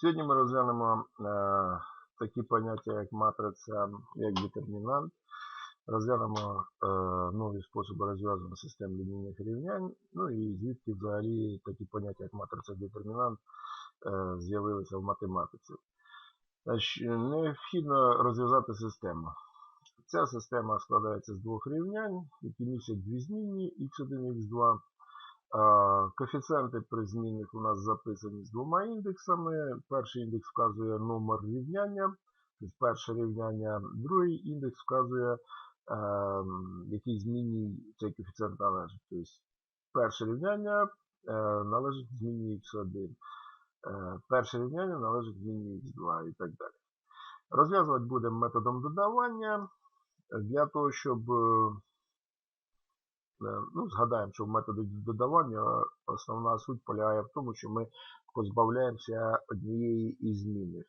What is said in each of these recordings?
Сьогодні ми розглянемо е, такі поняття, як матриця, як детермінант. Розглянемо е, нові способи розв'язання систем лінійних рівнянь. Ну і звідки взагалі такі поняття, як матриця детермінант, е, з'явилися в математиці. Необхідно розв'язати систему. Ця система складається з двох рівнянь, які містять дві змінні x1 і x2. Коефіцієнти при змінних у нас записані з двома індексами. Перший індекс вказує номер рівняння, тобто перше рівняння, другий індекс вказує, е, який змінній цей коефіцієнт належить. Тобто перше рівняння належить змінній x1, е, перше рівняння належить змінній x2 і так далі. Розв'язувати будемо методом додавання. Для того, щоб Е, Ну, Згадаємо, що в методі додавання основна суть полягає в тому, що ми позбавляємося однієї із змінних.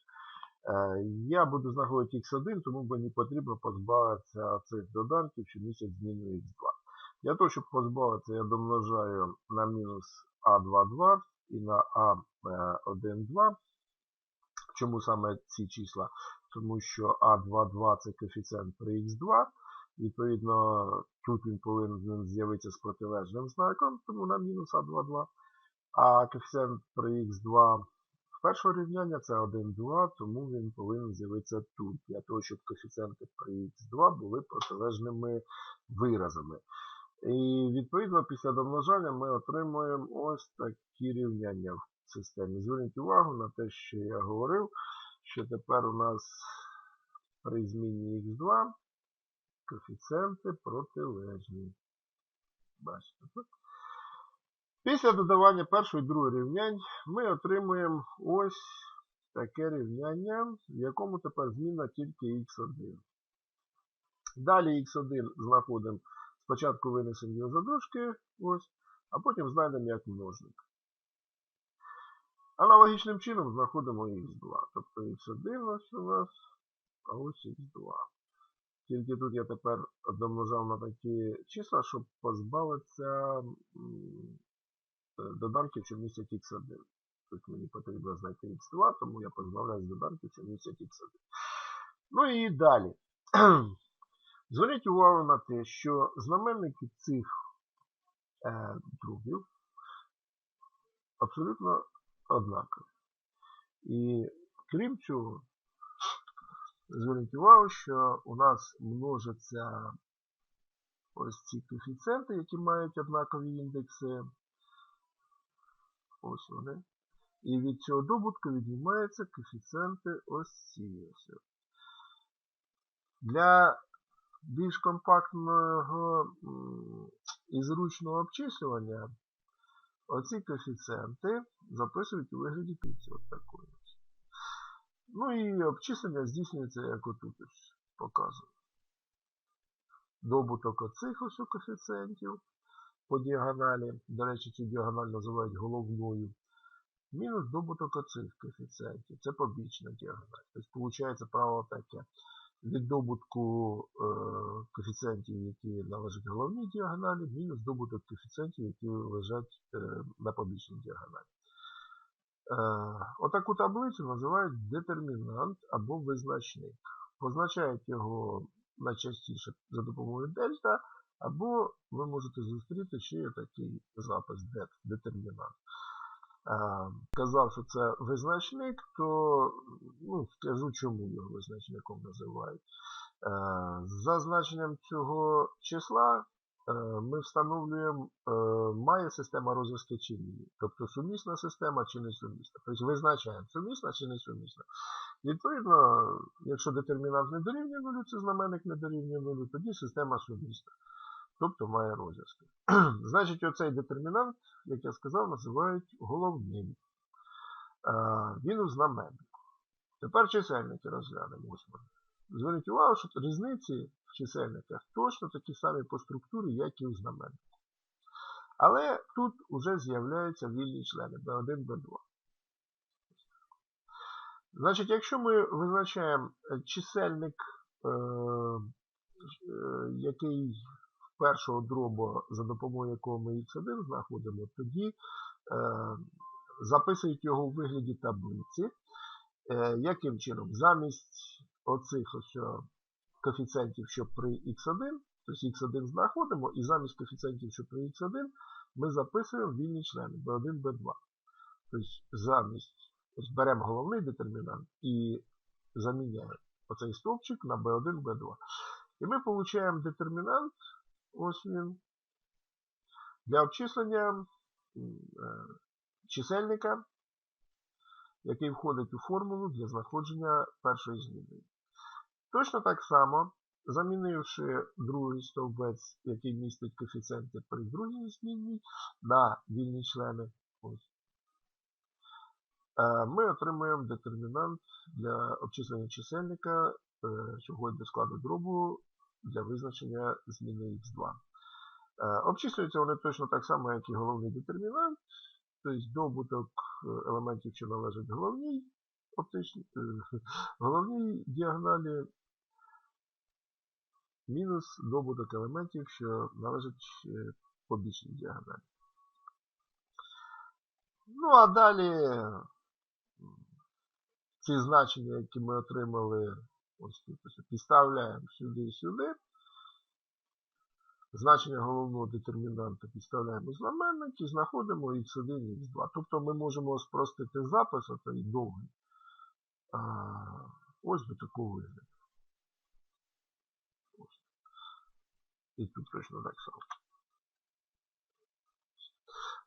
Е, Я буду знаходити x1, тому мені потрібно позбавитися цих доданків, що зміну x2. Для того, щоб позбавитися, я домножаю на мінус a22 і на a12. Чому саме ці числа? Тому що a22 це коефіцієнт при x2. Відповідно, тут він повинен з'явитися з протилежним знаком, тому на мінус А22. А коефіцієнт при х2 першого рівняння це 1, 2, тому він повинен з'явитися тут, для того, щоб коефіцієнти при х2 були протилежними виразами. І відповідно після домножання ми отримуємо ось такі рівняння в системі. Зверніть увагу на те, що я говорив, що тепер у нас при зміні х2 коефіцієнти протилежні. Бачите? Після додавання першого і другого рівнянь ми отримуємо ось таке рівняння, в якому тепер зміна тільки х1. Далі х1 знаходимо, спочатку винесемо його за ось, а потім знайдемо як множник. Аналогічним чином знаходимо х2. Тобто х1 ось у нас, а ось х2. Тільки тут я тепер домножав на такі числа, щоб позбавитися доданків, що містять x1. Тут мені потрібно знайти x2, тому я позбавляюсь доданків, що містять x1. Ну і далі. Зверніть увагу на те, що знаменники цих е, дробів абсолютно однакові. І крім цього, Зверніть увагу, що у нас множаться ось ці коефіцієнти, які мають однакові індекси. Ось вони. І від цього добутку віднімаються коефіцієнти ось ці. Для більш компактного і зручного обчислювання оці коефіцієнти записують у вигляді піці. От такої. Ну і обчислення здійснюється, як отут показую. Добуток оцих ось коефіцієнтів по діагоналі. До речі, цю діагональ називають головною. Мінус добуток оцих коефіцієнтів. Це побічна діагональ. Тобто, виходить правило таке. Від добутку е, коефіцієнтів, які належать головній діагоналі, мінус добуток коефіцієнтів, які лежать е, на побічній діагоналі. Е, отаку таблицю називають детермінант або визначник. Позначають його найчастіше за допомогою дельта, або ви можете зустріти ще такий запис det, детермінант. Е, казав, що це визначник, то ну, скажу, чому його визначником називають. Е, за значенням цього числа ми встановлюємо, е, має система розв'язки чи ні. Тобто сумісна система чи не сумісна. Тобто визначаємо, сумісна чи не сумісна. Відповідно, якщо детермінант не дорівнює нулю, це знаменник не дорівнює нулю, тоді система сумісна. Тобто має розв'язки. Значить, оцей детермінант, як я сказав, називають головним. Е, він у знаменнику. Тепер чисельники розглянемо. Ось вони. Зверніть увагу, що різниці в чисельниках точно такі самі по структурі, як і у знаменнику. Але тут вже з'являються вільні члени B1, B2. Значить, якщо ми визначаємо чисельник, е, е, який першого дробу, за допомогою якого ми x1 знаходимо, тоді е, записують його у вигляді таблиці. Е, Яким чином? Замість оцих ось коефіцієнтів, що при x1, тобто x1 знаходимо, і замість коефіцієнтів, що при x1, ми записуємо вільні члени b1, b2. Тобто замість беремо головний детермінант і заміняємо оцей стовпчик на b1, b2. І ми отримуємо детермінант, ось він, для обчислення е, чисельника, який входить у формулу для знаходження першої зміни. Точно так само, замінивши другий стовбець, який містить коефіцієнти при другій змінній, на вільні члени, е, ми отримуємо детермінант для обчислення чисельника, що входить до складу дробу для визначення зміни х2. Е, Обчислюються вони точно так само, як і головний детермінант, тобто добуток е, елементів, що належать головній оптичній, е, головній діагоналі, мінус добуток елементів, що належать е, побічній діагоналі. Ну а далі ці значення, які ми отримали, ось тут підставляємо сюди і сюди. Значення головного детермінанта підставляємо знаменник і знаходимо x1 і x2. Тобто ми можемо спростити запис, оцей довгий. А, ось до такого вигляду. І тут точно так само.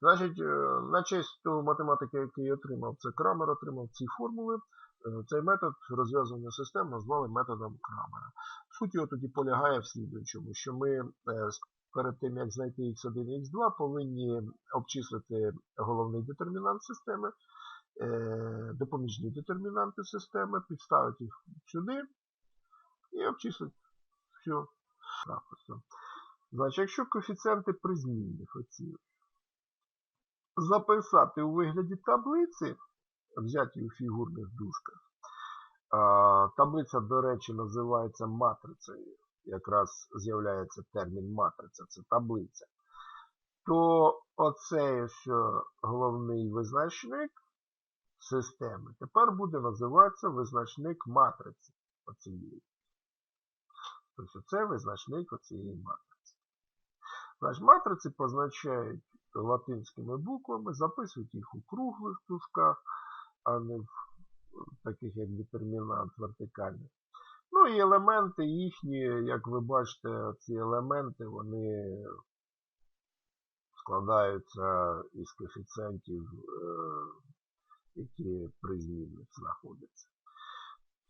Значить, е, на честь того математики, який отримав, це Крамер отримав ці формули. Е, Цей метод розв'язування систем назвали методом Крамера. Суть його тоді полягає в слідуючому, що ми е, перед тим, як знайти x1 і x2, повинні обчислити головний детермінант системи, допоміжні детермінанти системи, підставити їх сюди і обчислити все. записом. Значить, якщо коефіцієнти при змінних оці записати у вигляді таблиці, взяті у фігурних дужках, таблиця, до речі, називається матрицею. Якраз з'являється термін матриця, це таблиця. То оцей що головний визначник системи тепер буде називатися визначник матриці оцієї. Тобто це визначник оцієї матриці. Значить, матриці позначають латинськими буквами, записують їх у круглих дужках, а не в таких як детермінант вертикальний. Ну і елементи їхні, як ви бачите, ці елементи, вони складаються із коефіцієнтів, е, які при змінних знаходяться.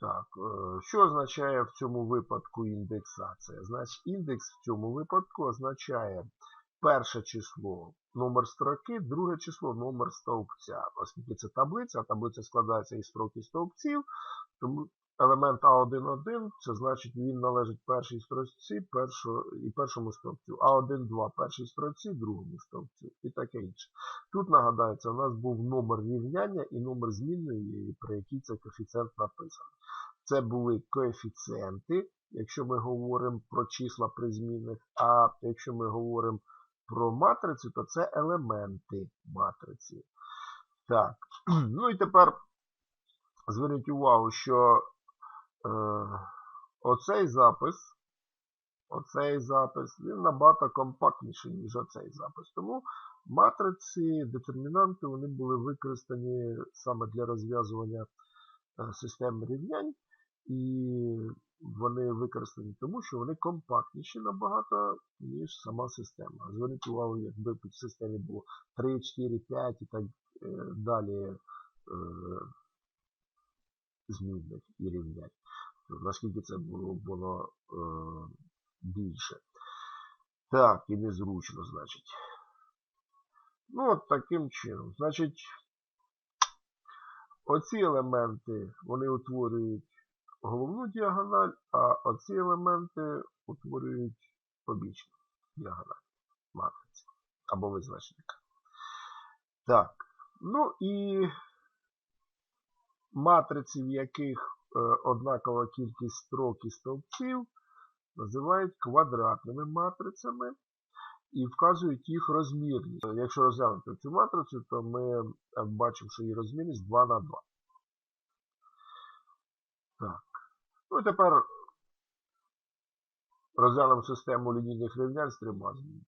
Так, е, що означає в цьому випадку індексація? Значить, індекс в цьому випадку означає перше число номер строки, друге число номер стовпця. Оскільки це таблиця, а таблиця складається із строк і стовпців, тому елемент А1,1, це значить він належить першій строчці першого, і першому стовпцю. А1,2 першій строчці, другому стовпцю і таке інше. Тут нагадається, у нас був номер рівняння і номер змінної, при якій цей коефіцієнт написаний. Це були коефіцієнти, якщо ми говоримо про числа при змінних, а якщо ми говоримо про матрицю, то це елементи матриці. Так, ну і тепер зверніть увагу, що оцей запис, оцей запис, він набагато компактніший, ніж оцей запис. Тому матриці, детермінанти, вони були використані саме для розв'язування е, систем рівнянь. І вони використані тому, що вони компактніші набагато, ніж сама система. Зверніть увагу, якби в системі було 3, 4, 5 і так е, далі е, змінних і рівнянь. Наскільки це було, було е, більше. Так, і незручно, значить. Ну, от таким чином. Значить, оці елементи, вони утворюють головну діагональ, а оці елементи утворюють побічну діагональ матриці або визначника. Так, ну і матриці, в яких е, однакова кількість строк і стовпців, називають квадратними матрицями. і вказують їх розмірність. Якщо розглянути цю матрицю, то ми е, бачимо, що її розмірність 2 на 2. Так. Ну і тепер розглянемо систему лінійних рівнянь з трьома змінами.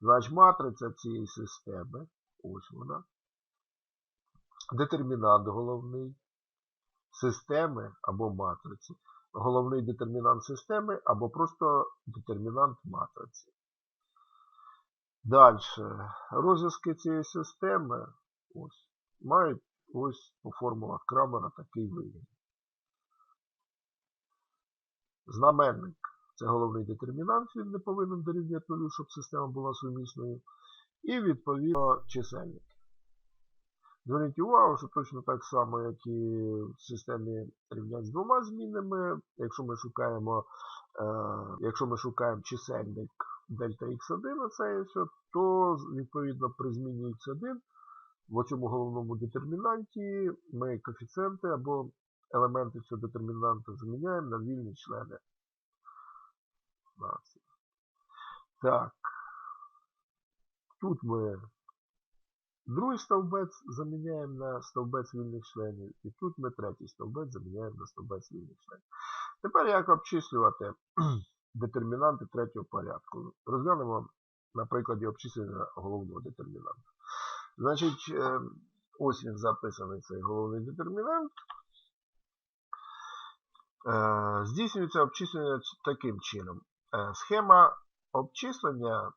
Значить, матриця цієї системи, ось вона. Детермінант головний системи або матриці. Головний детермінант системи або просто детермінант матриці. Далі. Розв'язки цієї системи ось, мають ось по формулах Крамера такий вигляд. Знаменник це головний детермінант, він не повинен дорівнювати нулю, щоб система була сумісною. І відповідно чисельник. Зверніть увагу, що точно так само, як і в системі рівнянь з двома змінами, якщо ми шукаємо е, якщо ми шукаємо чисельник дельта x1, це то відповідно при зміні x1 в цьому головному детермінанті ми коефіцієнти або елементи цього детермінанту заміняємо на вільні члени. Так. Тут ми другий стовбець заміняємо на стовбець вільних членів. І тут ми третій стовбець заміняємо на стовбець вільних членів. Тепер як обчислювати детермінанти третього порядку? Розглянемо на прикладі обчислення головного детермінанту. Значить, ось він записаний цей головний детермінант. Здійснюється обчислення таким чином. Схема обчислення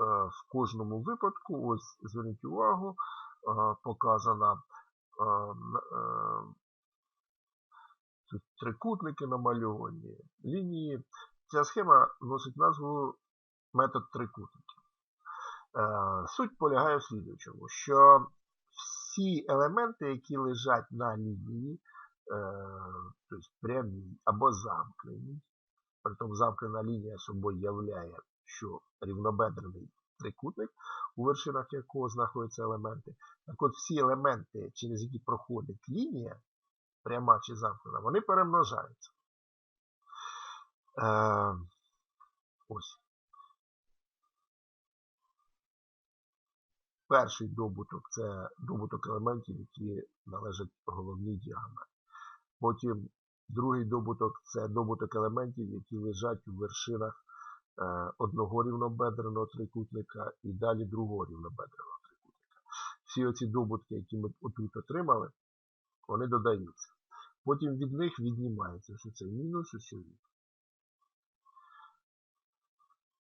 в кожному випадку, ось зверніть увагу, показана тут трикутники намальовані, лінії. Ця схема носить назву метод трикутників. Суть полягає в слідуючому, що всі елементи, які лежать на лінії, тобто прямій або замкненій, притом замкнена лінія собою являє, що рівнобедрений трикутник, у вершинах якого знаходяться елементи. Так от всі елементи, через які проходить лінія, пряма чи замкнена, вони перемножаються. Е, Ось. Перший добуток це добуток елементів, які належать головній діагоналі. Потім другий добуток це добуток елементів, які лежать у вершинах одного рівнобедреного трикутника і далі другого рівнобедреного трикутника. Всі оці добутки, які ми отут отримали, вони додаються. Потім від них віднімається, що це мінус, що це від.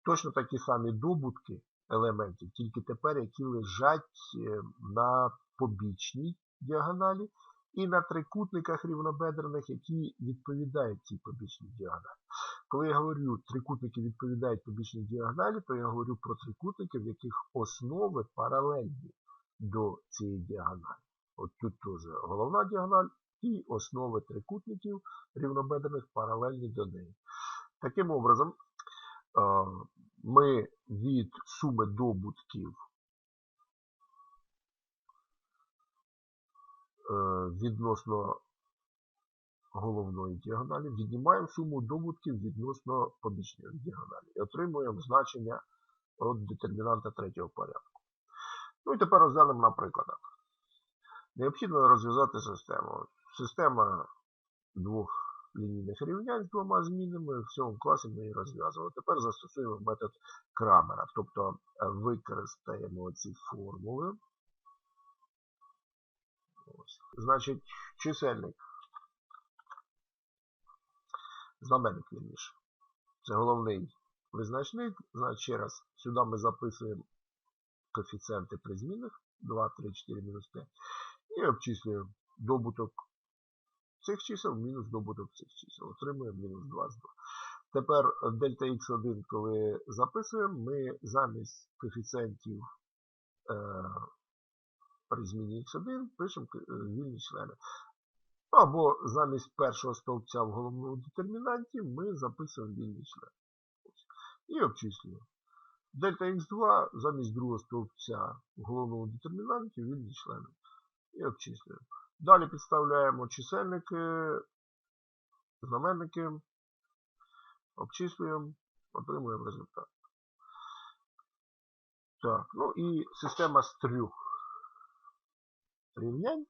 Точно такі самі добутки елементів, тільки тепер, які лежать е, на побічній діагоналі і на трикутниках рівнобедрених, які відповідають цій побічній діагоналі. Коли я говорю, трикутники відповідають побічній діагоналі, то я говорю про трикутники, в яких основи паралельні до цієї діагоналі. От тут теж головна діагональ і основи трикутників рівнобедрених паралельні до неї. Таким образом, ми від суми добутків відносно головної діагоналі віднімаємо суму добутків відносно побічної діагоналі і отримуємо значення от детермінанта третього порядку. Ну і тепер розглянемо на прикладах. Необхідно розв'язати систему. Система двох лінійних рівнянь з двома змінами. В цьому класі ми її розв'язували. Тепер застосуємо метод Крамера. Тобто використаємо ці формули. Ось. Значить, чисельник. Знаменник вірніше. Це головний визначник. Значить, ще раз, сюди ми записуємо коефіцієнти при змінах. 2, 3, 4, мінус 5. І обчислюємо добуток цих чисел мінус добуток цих чисел. Отримуємо мінус 22. Тепер дельта x1, коли записуємо, ми замість коефіцієнтів е, при зміні x1 пишемо е, вільні члени. Або замість першого стовпця в головному детермінанті ми записуємо вільні члени. І обчислюємо. Дельта x2 замість другого стовпця в головному детермінанті вільні члени. І обчислюємо. Далі підставляємо чисельники, знаменники, обчислюємо, отримуємо результат. Так, ну і система з трьох рівнянь.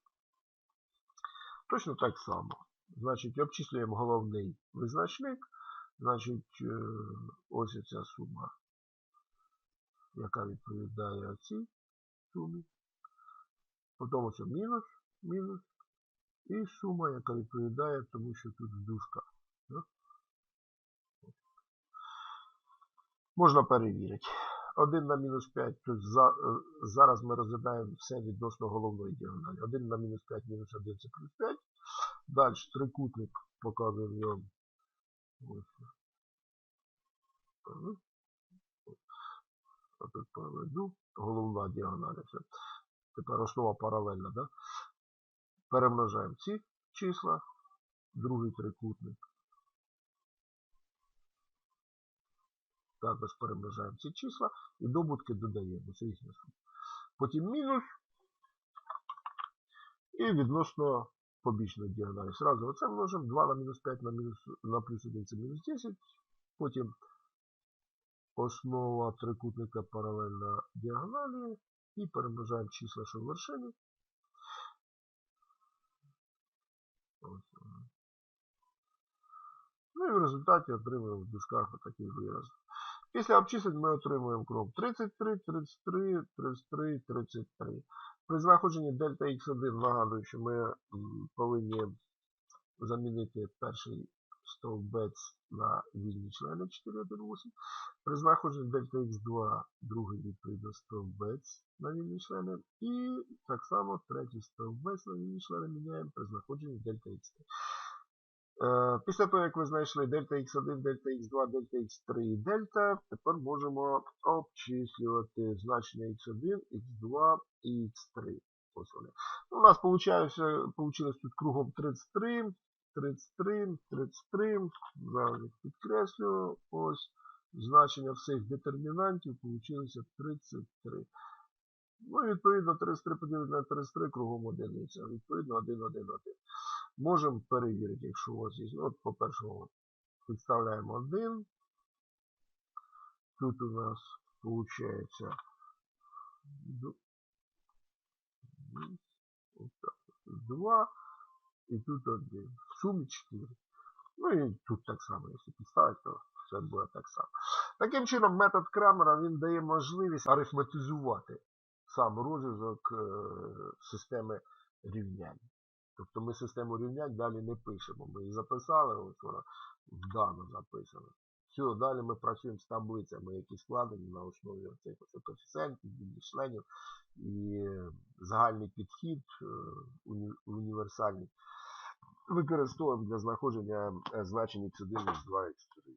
Точно так само. Значить, обчислюємо головний визначник. Значить, е, ось ця сума, яка відповідає цій сумі. Потім ось мінус, мінус. І сума, яка відповідає, тому що тут да? Можна перевірити. 1 на мінус 5 плюс за, е, зараз ми розглядаємо все відносно головної діагоналі. 1 на мінус 5 мінус 1 це плюс 5. Далі трикутник показуємо його. Тут проведу. Головна діагональ. Тепер основа паралельна, да? Перемножаємо ці числа, другий трикутник. Також перемножаємо ці числа і добутки додаємо. Це. Потім мінус. І відносно побічної діагоналі. Сразу оце множимо 2 на мінус 5 на, мінус, на плюс 1 це мінус 10. Потім основа трикутника паралельна діагоналі. І перемножаємо числа, що в вершині. Ну і в результаті отримуємо в дужках отакий вираз. Після обчислень ми отримуємо кров 33, 33, 33, 33. При знаходженні дельта x1 нагадую, що ми повинні замінити перший стовбець на вільні члени 418. При знаходженні дельта x2 другий відповідно стовбець на вільні члени. І так само третій стовбець на вільні члени міняємо при знаходженні дельта x3. Е, Після того, як ви знайшли дельта x1, дельта x2, дельта x3 і дельта, тепер можемо обчислювати значення x1, x2 і x3. Ось вони. У нас вийшло тут кругом 33, 33, 33. Зараз їх підкреслю. Ось значення всіх детермінантів вийшло 33. Ну, відповідно, 33 поділити на 33 кругом одиниця. Відповідно, 1, 1, 1. Можемо перевірити, якщо у вас є. Ну, От, по-перше, підставляємо 1. Тут у нас виходить 2. І тут 1. В сумі 4. Ну і тут так само, якщо підставити, то все буде так само. Таким чином, метод Крамера він дає можливість арифметизувати сам розв'язок е, системи рівнянь. Тобто ми систему рівнянь далі не пишемо. Ми її записали, ось вона вдано записана. Все, далі ми працюємо з таблицями, які складені на основі цих коефіцієнтів, членів і загальний підхід, е, уні- універсальний. Використовуємо для знаходження значень x1, x2, x3.